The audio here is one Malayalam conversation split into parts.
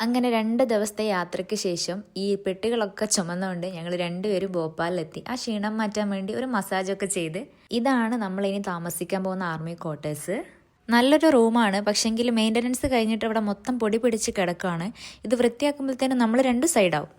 അങ്ങനെ രണ്ട് ദിവസത്തെ യാത്രയ്ക്ക് ശേഷം ഈ പെട്ടികളൊക്കെ ചുമന്നുകൊണ്ട് ഞങ്ങൾ രണ്ടുപേരും ഭോപ്പാലിലെത്തി. ആ ക്ഷീണം മാറ്റാൻ വേണ്ടി ഒരു മസാജൊക്കെ ചെയ്ത് ഇതാണ് നമ്മൾ ഇനി താമസിക്കാൻ പോകുന്ന ആർമി ക്വാർട്ടേഴ്സ് നല്ലൊരു റൂമാണ്. പക്ഷെങ്കിൽ മെയിന്റനൻസ് കഴിഞ്ഞിട്ട് ഇവിടെ മൊത്തം പൊടി പിടിച്ച് കിടക്കുകയാണ് ഇത് വൃത്തിയാക്കുമ്പോഴത്തേനും നമ്മൾ രണ്ട് സൈഡാവും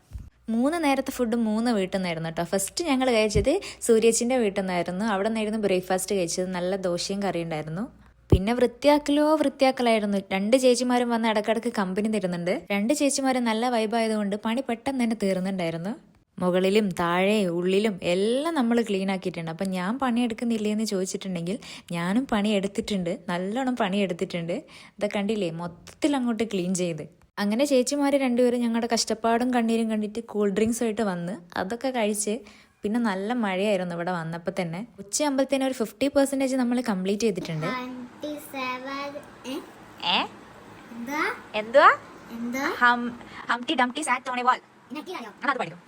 മൂന്ന് നേരത്തെ ഫുഡ് മൂന്ന് വീട്ടിൽ നിന്നായിരുന്നു കേട്ടോ. ഫസ്റ്റ് ഞങ്ങൾ കഴിച്ചത് സൂര്യച്ചിന്റെ വീട്ടിൽ നിന്നായിരുന്നു അവിടെ നിന്നായിരുന്നു ബ്രേക്ക്ഫാസ്റ്റ് കഴിച്ചത്. നല്ല ദോശയും കറി ഉണ്ടായിരുന്നു പിന്നെ വൃത്തിയാക്കലോ വൃത്തിയാക്കലായിരുന്നു. രണ്ട് ചേച്ചിമാരും വന്ന് ഇടക്കിടക്ക് കമ്പനി തരുന്നുണ്ട്. രണ്ട് ചേച്ചിമാരും നല്ല വൈബായതുകൊണ്ട് പണി പെട്ടെന്ന് തന്നെ തീർന്നുണ്ടായിരുന്നു മുകളിലും താഴെ ഉള്ളിലും എല്ലാം നമ്മൾ ക്ലീൻ ആക്കിയിട്ടുണ്ട്. അപ്പം ഞാൻ പണിയെടുക്കുന്നില്ലേ എന്ന് ചോദിച്ചിട്ടുണ്ടെങ്കിൽ ഞാനും പണി എടുത്തിട്ടുണ്ട്. നല്ലോണം പണി എടുത്തിട്ടുണ്ട്. ഇതൊക്കെ കണ്ടില്ലേ? മൊത്തത്തിൽ അങ്ങോട്ട് ക്ലീൻ ചെയ്ത്. അങ്ങനെ ചേച്ചിമാർ രണ്ടുപേരും ഞങ്ങളുടെ കഷ്ടപ്പാടും കണ്ണീരും കണ്ടിട്ട് കൂൾ ഡ്രിങ്ക്സ് ആയിട്ട് വന്ന് അതൊക്കെ കഴിച്ച് പിന്നെ നല്ല മഴയായിരുന്നു ഇവിടെ വന്നപ്പോൾ തന്നെ. ഉച്ചയാകുമ്പോഴത്തേനും ഒരു ഫിഫ്റ്റി പെർസെന്റേജ് നമ്മൾ കംപ്ലീറ്റ് ചെയ്തിട്ടുണ്ട്. ഏ? എന്താ? എന്തുവാ? എന്താ? ഹംടി ഡംടി സാറ്റ് ഓൺ എ വാൾ അത് പഠിക്കും.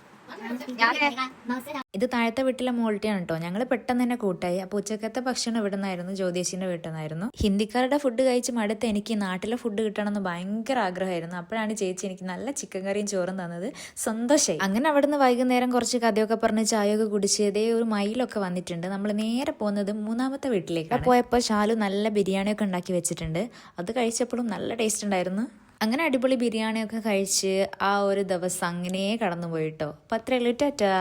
ഇത് താഴത്തെ വീട്ടിലെ മോൾട്ടിയാണ് കേട്ടോ ഞങ്ങൾ പെട്ടെന്ന് തന്നെ കൂട്ടായി. അപ്പോൾ ഉച്ചക്കത്തെ ഭക്ഷണം ഇവിടെ നിന്നായിരുന്നു ജ്യോതിഷിന്റെ വീട്ടിൽ നിന്നായിരുന്നു ഹിന്ദിക്കാരുടെ ഫുഡ് കഴിച്ച് മടുത്ത് എനിക്ക് നാട്ടിലെ ഫുഡ് കിട്ടണമെന്ന് ഭയങ്കര ആഗ്രഹമായിരുന്നു. അപ്പോഴാണ് ചേച്ചി എനിക്ക് നല്ല ചിക്കൻ കറിയും ചോറും തന്നത്. സന്തോഷമായി അങ്ങനെ അവിടെ നിന്ന് വൈകുന്നേരം കുറച്ച് കഥയൊക്കെ പറഞ്ഞ് ചായയൊക്കെ കുടിച്ച് ഇതേ ഒരു മയിലൊക്കെ വന്നിട്ടുണ്ട്. നമ്മൾ നേരെ പോകുന്നത് മൂന്നാമത്തെ വീട്ടിലേക്ക് പോയപ്പോൾ ഷാലു നല്ല ബിരിയാണിയൊക്കെ ഉണ്ടാക്കി വെച്ചിട്ടുണ്ട്. അത് കഴിച്ചപ്പോഴും നല്ല ടേസ്റ്റ് ഉണ്ടായിരുന്നു. അങ്ങനെ അടിപൊളി ബിരിയാണിയൊക്കെ കഴിച്ച് ആ ഒരു ദിവസം അങ്ങനെ കടന്നു പോയിട്ടോ അപ്പം അത്രയുള്ളൂ ടാറ്റാ.